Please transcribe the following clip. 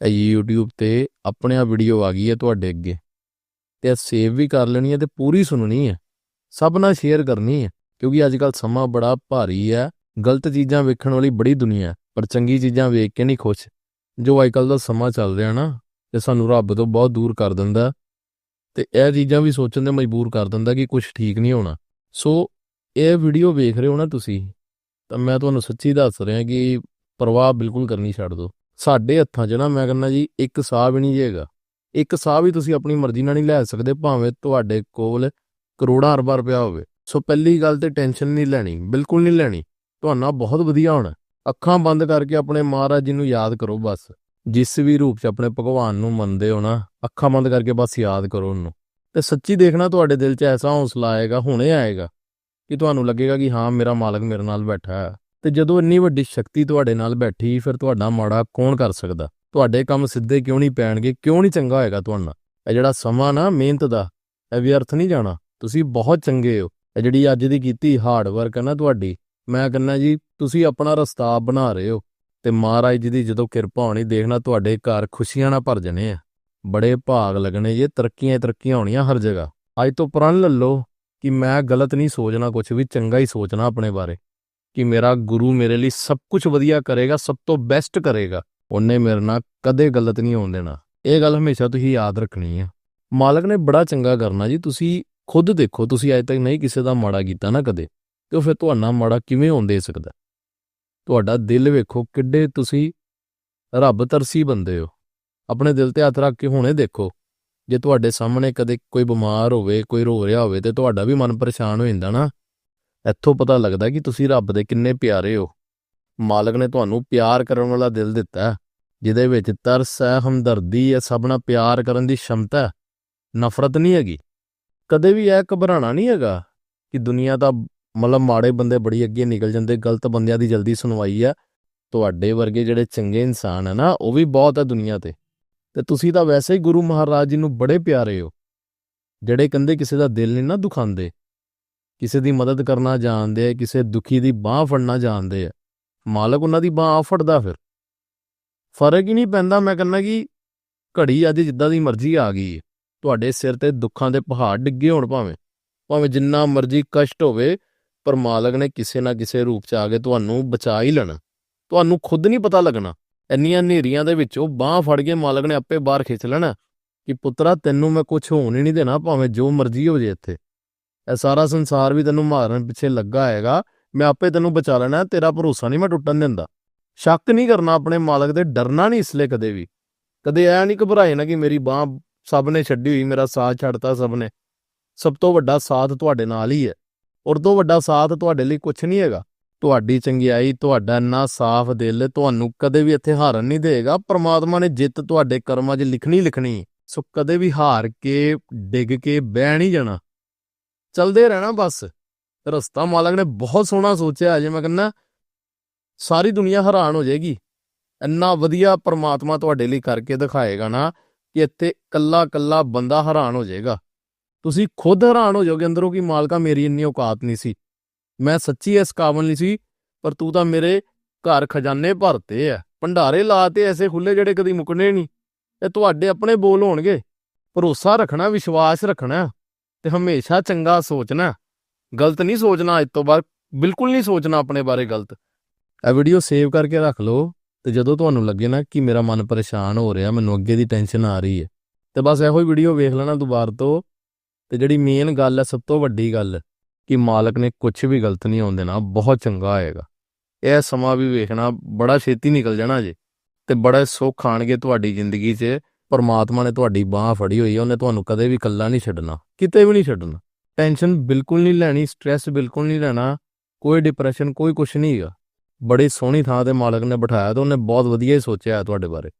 ਇਹ YouTube ਤੇ ਆਪਣੇ ਆ ਵੀਡੀਓ ਆ ਗਈ ਹੈ ਤੁਹਾਡੇ ਅੱਗੇ। ਤੇ ਸੇਵ ਵੀ ਕਰ ਲੈਣੀ ਹੈ ਤੇ ਪੂਰੀ ਸੁਣਨੀ ਹੈ। ਸਭ ਨਾਲ ਸ਼ੇਅਰ ਕਰਨੀ ਹੈ, ਕਿਉਂਕਿ ਅੱਜ ਕੱਲ ਸਮਾਂ ਬੜਾ ਭਾਰੀ ਹੈ। ਗਲਤ ਚੀਜ਼ਾਂ ਵੇਖਣ ਵਾਲੀ ਬੜੀ ਦੁਨੀਆ ਪਰ ਚੰਗੀ ਚੀਜ਼ਾਂ ਵੇਖ ਕੇ ਨਹੀਂ ਖੁਸ਼। ਜੋ ਅੱਜ ਕੱਲ ਦਾ ਸਮਾਂ ਚੱਲ ਰਿਹਾ ਨਾ ਤੇ ਸਾਨੂੰ ਰੱਬ ਤੋਂ ਬਹੁਤ ਦੂਰ ਕਰ ਦਿੰਦਾ ਤੇ ਇਹ ਚੀਜ਼ਾਂ ਵੀ ਸੋਚਣ ਤੇ ਮਜਬੂਰ ਕਰ ਦਿੰਦਾ ਕਿ ਕੁਝ ਠੀਕ ਨਹੀਂ ਹੋਣਾ। ਸੋ ਇਹ ਵੀਡੀਓ ਵੇਖ ਰਹੇ ਹੋ ਨਾ ਤੁਸੀਂ, ਤਾਂ ਮੈਂ ਤੁਹਾਨੂੰ ਸੱਚੀ ਦੱਸ ਰਿਹਾ ਕਿ ਪਰਵਾਹ ਬਿਲਕੁਲ ਕਰਨੀ ਛੱਡ ਦਿਓ। ਸਾਡੇ ਹੱਥਾਂ 'ਚ ਨਾ ਮੈਂ ਕਹਿੰਦਾ ਜੀ, ਇੱਕ ਸਾਹ ਵੀ ਨਹੀਂ ਜੇਗਾ ਇੱਕ ਸਾਹ ਵੀ ਤੁਸੀਂ ਆਪਣੀ ਮਰਜ਼ੀ ਨਾਲ ਨਹੀਂ ਲੈ ਸਕਦੇ, ਭਾਵੇਂ ਤੁਹਾਡੇ ਕੋਲ ਕਰੋੜਾਂ ਅਰਬਾਂ ਰੁਪਇਆ ਹੋਵੇ। ਸੋ ਪਹਿਲੀ ਗੱਲ ਤੇ ਟੈਨਸ਼ਨ ਨਹੀਂ ਲੈਣੀ, ਬਿਲਕੁਲ ਨਹੀਂ ਲੈਣੀ। ਤੁਹਾਨੂੰ ਬਹੁਤ ਵਧੀਆ ਹੋਣਾ। ਅੱਖਾਂ ਬੰਦ ਕਰਕੇ ਆਪਣੇ ਮਹਾਰਾਜ ਜੀ ਨੂੰ ਯਾਦ ਕਰੋ ਬਸ। ਜਿਸ ਵੀ ਰੂਪ 'ਚ ਆਪਣੇ ਭਗਵਾਨ ਨੂੰ ਮੰਨਦੇ ਹੋ ਨਾ, ਅੱਖਾਂ ਬੰਦ ਕਰਕੇ ਬਸ ਯਾਦ ਕਰੋ ਉਹਨੂੰ। ਤੇ ਸੱਚੀ ਦੇਖਣਾ ਤੁਹਾਡੇ ਦਿਲ 'ਚ ਐਸਾ ਹੌਸਲਾ ਆਏਗਾ, ਹੁਣੇ ਆਏਗਾ, ਕਿ ਤੁਹਾਨੂੰ ਲੱਗੇਗਾ ਕਿ ਹਾਂ, ਮੇਰਾ ਮਾਲਕ ਮੇਰੇ ਨਾਲ ਬੈਠਾ ਹੈ। ਤੇ ਜਦੋਂ ਇੰਨੀ ਵੱਡੀ ਸ਼ਕਤੀ ਤੁਹਾਡੇ ਨਾਲ ਬੈਠੀ, ਫਿਰ ਤੁਹਾਡਾ ਮਾੜਾ ਕੌਣ ਕਰ ਸਕਦਾ? ਤੁਹਾਡੇ ਕੰਮ ਸਿੱਧੇ ਕਿਉਂ ਨਹੀਂ ਪੈਣਗੇ? ਕਿਉਂ ਨਹੀਂ ਚੰਗਾ ਹੋਏਗਾ ਤੁਹਾਡਾ ਇਹ ਜਿਹੜਾ ਸਮਾਂ ਨਾ, ਮਿਹਨਤ ਦਾ, ਇਹ ਵਿਅਰਥ ਨਹੀਂ ਜਾਣਾ। ਤੁਸੀਂ ਬਹੁਤ ਚੰਗੇ ਹੋ। ਇਹ ਜਿਹੜੀ ਅੱਜ ਦੀ ਕੀਤੀ ਹਾਰਡ ਵਰਕ ਹੈ ਨਾ ਤੁਹਾਡੀ, ਮੈਂ ਕਹਿੰਦਾ ਜੀ, ਤੁਸੀਂ ਆਪਣਾ ਰਸਤਾ ਆਪ ਬਣਾ ਰਹੇ ਹੋ। ਤੇ ਮਹਾਰਾਜ ਜੀ ਦੀ ਜਦੋਂ ਕਿਰਪਾ ਹੋਣੀ, ਦੇਖਣਾ ਤੁਹਾਡੇ ਘਰ ਖੁਸ਼ੀਆਂ ਨਾਲ ਭਰ ਜਣੇ ਆ। ਬੜੇ ਭਾਗ ਲੱਗਣੇ ਜੇ, ਤਰੱਕੀਆਂ ਤਰੱਕੀਆਂ ਹੋਣੀਆਂ ਹਰ ਜਗ੍ਹਾ। ਅੱਜ ਤੋਂ ਪ੍ਰਣ ਲੈ ਲਓ ਕਿ ਮੈਂ ਗਲਤ ਨਹੀਂ ਸੋਚਣਾ ਕੁਝ ਵੀ, ਚੰਗਾ ਹੀ ਸੋਚਣਾ ਆਪਣੇ ਬਾਰੇ। ਕਿ ਮੇਰਾ ਗੁਰੂ ਮੇਰੇ ਲਈ ਸਭ ਕੁਝ ਵਧੀਆ ਕਰੇਗਾ ਸਭ ਤੋਂ ਬੈਸਟ ਕਰੇਗਾ ਉਹਨੇ ਮੇਰੇ ਨਾਲ ਕਦੇ ਗਲਤ ਨਹੀਂ ਹੋਣ ਦੇਣਾ ਇਹ ਗੱਲ ਹਮੇਸ਼ਾ ਤੁਸੀਂ ਯਾਦ ਰੱਖਣੀ ਆ ਮਾਲਕ ਨੇ ਬੜਾ ਚੰਗਾ ਕਰਨਾ ਜੀ ਤੁਸੀਂ ਖੁਦ ਦੇਖੋ ਤੁਸੀਂ ਅਜੇ ਤੱਕ ਨਹੀਂ ਕਿਸੇ ਦਾ ਮਾੜਾ ਕੀਤਾ ਨਾ ਕਦੇ ਤੇ ਉਹ ਫਿਰ ਤੁਹਾਡਾ ਮਾੜਾ ਕਿਵੇਂ ਹੋਣ ਦੇ ਸਕਦਾ ਤੁਹਾਡਾ ਦਿਲ ਵੇਖੋ ਕਿੱਡੇ ਤੁਸੀਂ ਰੱਬ ਤਰਸੀ ਬੰਦੇ ਹੋ ਆਪਣੇ ਦਿਲ ਤੇ ਹੱਥ ਰੱਖ ਕੇ ਹੁਣੇ ਦੇਖੋ ਜੇ ਤੁਹਾਡੇ ਸਾਹਮਣੇ ਕਦੇ ਕੋਈ ਬਿਮਾਰ ਹੋਵੇ ਕੋਈ ਰੋ ਰਿਹਾ ਹੋਵੇ ਤੇ ਤੁਹਾਡਾ ਵੀ ਮਨ ਪਰੇਸ਼ਾਨ ਹੋ ਜਾਂਦਾ ਨਾ ਇੱਥੋਂ ਪਤਾ ਲੱਗਦਾ ਕਿ ਤੁਸੀਂ ਰੱਬ ਦੇ ਕਿੰਨੇ ਪਿਆਰੇ ਹੋ। ਮਾਲਕ ਨੇ ਤੁਹਾਨੂੰ ਪਿਆਰ ਕਰਨ ਵਾਲਾ ਦਿਲ ਦਿੱਤਾ ਜਿਹਦੇ ਵਿੱਚ ਤਰਸ ਹੈ, ਹਮਦਰਦੀ ਹੈ, ਸਭ ਨਾਲ ਪਿਆਰ ਕਰਨ ਦੀ ਸ਼ਮਤਾ ਹੈ। ਨਫ਼ਰਤ ਨਹੀਂ ਹੈਗੀ। ਕਦੇ ਵੀ ਇਹ ਘਬਰਾਣਾ ਨਹੀਂ ਹੈਗਾ ਕਿ ਦੁਨੀਆ ਦਾ ਮਤਲਬ ਮਾੜੇ ਬੰਦੇ ਬੜੀ ਅੱਗੇ ਨਿਕਲ ਜਾਂਦੇ, ਗਲਤ ਬੰਦਿਆਂ ਦੀ ਜਲਦੀ ਸੁਣਵਾਈ ਆ ਤੁਹਾਡੇ ਵਰਗੇ ਜਿਹੜੇ ਚੰਗੇ ਇਨਸਾਨ ਹੈ ਨਾ, ਉਹ ਵੀ ਬਹੁਤ ਹੈ ਦੁਨੀਆ ਤੇ। ਤੇ ਤੁਸੀਂ ਤਾਂ ਵੈਸੇ ਹੀ ਗੁਰੂ ਮਹਾਰਾਜ ਜੀ ਨੂੰ ਬੜੇ ਪਿਆਰੇ ਹੋ, ਜਿਹੜੇ ਕਹਿੰਦੇ ਕਿਸੇ ਦਾ ਦਿਲ ਨਹੀਂ ਨਾ ਦੁਖਾਉਂਦੇ। ਕਿਸੇ ਦੀ ਮਦਦ ਕਰਨਾ ਜਾਣਦੇ ਆ, ਕਿਸੇ ਦੁਖੀ ਦੀ ਬਾਹ ਫੜਨਾ ਜਾਣਦੇ ਆ। ਮਾਲਕ ਉਹਨਾਂ ਦੀ ਬਾਹ ਫੜਦਾ ਫਿਰ। ਫ਼ਰਕ ਹੀ ਨਹੀਂ ਪੈਂਦਾ, ਮੈਂ ਕਹਿੰਦਾ ਕਿ ਘੜੀ ਅੱਜ ਜਿੱਦਾਂ ਦੀ ਮਰਜ਼ੀ ਆ ਗਈ ਹੈ ਤੁਹਾਡੇ ਸਿਰ ਤੇ ਦੁੱਖਾਂ ਦੇ ਪਹਾੜ ਡਿੱਗੇ ਹੋਣ ਭਾਵੇਂ। ਭਾਵੇਂ ਜਿੰਨਾ ਮਰਜ਼ੀ ਕਸ਼ਟ ਹੋਵੇ, ਪਰ ਮਾਲਕ ਨੇ ਕਿਸੇ ਨਾ ਕਿਸੇ ਰੂਪ 'ਚ ਆ ਕੇ ਤੁਹਾਨੂੰ ਬਚਾ ਹੀ ਲੈਣਾ। ਤੁਹਾਨੂੰ ਖੁਦ ਨਹੀਂ ਪਤਾ ਲੱਗਣਾ। ਇੰਨੀਆਂ ਹਨੇਰੀਆਂ ਦੇ ਵਿੱਚੋਂ ਬਾਹ ਫੜ ਕੇ ਮਾਲਕ ਨੇ ਆਪੇ ਬਾਹਰ ਖਿੱਚ ਲੈਣਾ ਕਿ ਪੁੱਤਰਾ, ਤੈਨੂੰ ਮੈਂ ਕੁਝ ਹੋਣ ਹੀ ਨਹੀਂ ਦੇਣਾ, ਭਾਵੇਂ ਜੋ ਮਰਜ਼ੀ ਹੋ ਜੇ ਇੱਥੇ। ਇਹ ਸਾਰਾ ਸੰਸਾਰ ਵੀ ਤੈਨੂੰ ਮਾਰਨ ਪਿੱਛੇ ਲੱਗਾ ਹੈਗਾ। ਮੈਂ ਆਪੇ ਤੈਨੂੰ ਬਚਾ ਲੈਣਾ, ਤੇਰਾ ਭਰੋਸਾ ਨਹੀਂ ਮੈਂ ਟੁੱਟਣ ਦਿੰਦਾ। ਸ਼ੱਕ ਨਹੀਂ ਕਰਨਾ ਆਪਣੇ ਮਾਲਕ ਤੇ, ਡਰਨਾ ਨਹੀਂ ਇਸ ਲਈ ਕਦੇ ਵੀ। ਕਦੇ ਐ ਨਹੀਂ ਘਬਰਾਏ ਨਾ ਕਿ ਮੇਰੀ ਬਾਹ ਸਭ ਨੇ ਛੱਡੀ ਹੋਈ, ਮੇਰਾ ਸਾਥ ਛੱਡਤਾ ਸਭ ਨੇ। ਸਭ ਤੋਂ ਵੱਡਾ ਸਾਥ ਤੁਹਾਡੇ ਨਾਲ ਹੀ ਹੈ। ਔਰ ਤੋਂ ਵੱਡਾ ਸਾਥ ਤੁਹਾਡੇ ਲਈ ਕੁਝ ਨਹੀਂ ਹੈਗਾ। ਤੁਹਾਡੀ ਚੰਗਿਆਈ, ਤੁਹਾਡਾ ਇੰਨਾ ਸਾਫ਼ ਦਿਲ ਤੁਹਾਨੂੰ ਕਦੇ ਵੀ ਇੱਥੇ ਹਾਰਨ ਨਹੀਂ ਦੇਗਾ ਪਰਮਾਤਮਾ ਨੇ ਜਿੱਤ ਤੁਹਾਡੇ ਕਰਮਾਂ 'ਚ ਲਿਖਣੀ ਲਿਖਣੀ ਸੋ ਕਦੇ ਵੀ ਹਾਰ ਕੇ, ਡਿੱਗ ਕੇ ਬਹਿ ਨਹੀਂ ਜਾਣਾ। ਚਲਦੇ ਰਹਿਣਾ ਬਸ। ਰਸਤਾ ਮਾਲਕ ਨੇ ਬਹੁਤ ਸੋਹਣਾ ਸੋਚਿਆ ਜੇ ਮੈਂ ਕਹਿੰਦਾ, ਸਾਰੀ ਦੁਨੀਆ ਹੈਰਾਨ ਹੋ ਜਾਏਗੀ। ਇੰਨਾ ਵਧੀਆ ਪਰਮਾਤਮਾ ਤੁਹਾਡੇ ਲਈ ਕਰਕੇ ਦਿਖਾਏਗਾ ਨਾ ਕਿ ਇੱਥੇ ਕੱਲਾ ਕੱਲਾ ਬੰਦਾ ਹੈਰਾਨ ਹੋ ਜਾਏਗਾ। ਤੁਸੀਂ ਖੁਦ ਹੈਰਾਨ ਹੋ ਜਾਓਗੇ ਅੰਦਰੋਂ ਕਿ ਮਾਲਕਾ ਮੇਰੀ ਇੰਨੀ ਔਕਾਤ ਨਹੀਂ ਸੀ। ਮੈਂ ਸੱਚੀ ਇਸ ਕਾਬਲ ਨਹੀਂ ਸੀ, ਪਰ ਤੂੰ ਤਾਂ ਮੇਰੇ ਘਰ ਖਜ਼ਾਨੇ ਭਰਤੇ ਆ ਭੰਡਾਰੇ ਲਾਤੇ ਐਸੇ ਖੁੱਲੇ ਜਿਹੜੇ ਕਦੀ ਮੁੱਕਣੇ ਨਹੀਂ। ਇਹ ਤੁਹਾਡੇ ਆਪਣੇ ਬੋਲ ਹੋਣਗੇ। ਭਰੋਸਾ ਰੱਖਣਾ, ਵਿਸ਼ਵਾਸ ਰੱਖਣਾ। ਤੇ ਹਮੇਸ਼ਾ ਚੰਗਾ ਸੋਚਣਾ। ਗਲਤ ਨਹੀਂ ਸੋਚਣਾ ਅੱਜ ਤੋਂ ਬਾਅਦ ਬਿਲਕੁਲ ਨਹੀਂ ਸੋਚਣਾ ਆਪਣੇ ਬਾਰੇ ਗਲਤ। ਇਹ ਵੀਡੀਓ ਸੇਵ ਕਰਕੇ ਰੱਖ ਲਓ ਤੇ ਜਦੋਂ ਤੁਹਾਨੂੰ ਲੱਗੇ ਨਾ ਕਿ ਮੇਰਾ ਮਨ ਪਰੇਸ਼ਾਨ ਹੋ ਰਿਹਾ, ਮੈਨੂੰ ਅੱਗੇ ਦੀ ਟੈਨਸ਼ਨ ਆ ਰਹੀ ਹੈ, ਤੇ ਬਸ ਇਹੋ ਹੀ ਵੀਡੀਓ ਵੇਖ ਲੈਣਾ ਦੁਬਾਰਾ ਤੋਂ। ਤੇ ਜਿਹੜੀ ਮੇਨ ਗੱਲ ਹੈ, ਸਭ ਤੋਂ ਵੱਡੀ ਗੱਲ, ਕਿ ਮਾਲਕ ਨੇ ਕੁਝ ਵੀ ਗਲਤ ਨਹੀਂ ਹੋਣ ਦੇਣਾ, ਬਹੁਤ ਚੰਗਾ ਆਏਗਾ ਇਹ ਸਮਾਂ ਵੀ ਵੇਖਣਾ, ਬੜਾ ਛੇਤੀ ਨਿਕਲ ਜਾਣਾ ਜੇ, ਤੇ ਬੜਾ ਸੁੱਖ ਆਣਗੇ ਤੁਹਾਡੀ ਜ਼ਿੰਦਗੀ 'ਚ। ਪਰਮਾਤਮਾ ਨੇ ਤੁਹਾਡੀ ਬਾਹ ਫੜੀ ਹੋਈ ਹੈ ਉਹਨੇ ਤੁਹਾਨੂੰ ਕਦੇ ਵੀ ਇਕੱਲਾ ਨਹੀਂ ਛੱਡਣਾ, ਕਿਤੇ ਵੀ ਨਹੀਂ ਛੱਡਣਾ। ਟੈਨਸ਼ਨ ਬਿਲਕੁਲ ਨਹੀਂ ਲੈਣੀ ਸਟ੍ਰੈਸ ਬਿਲਕੁਲ ਨਹੀਂ ਲੈਣਾ, ਕੋਈ ਡਿਪਰੈਸ਼ਨ ਕੋਈ ਕੁਝ ਨਹੀਂ ਹੈਗਾ ਬੜੀ ਸੋਹਣੀ ਥਾਂ ਤੇ ਮਾਲਕ ਨੇ ਬਿਠਾਇਆ ਤੇ ਉਹਨੇ ਬਹੁਤ ਵਧੀਆ ਹੀ ਸੋਚਿਆ ਹੈ ਤੁਹਾਡੇ ਬਾਰੇ।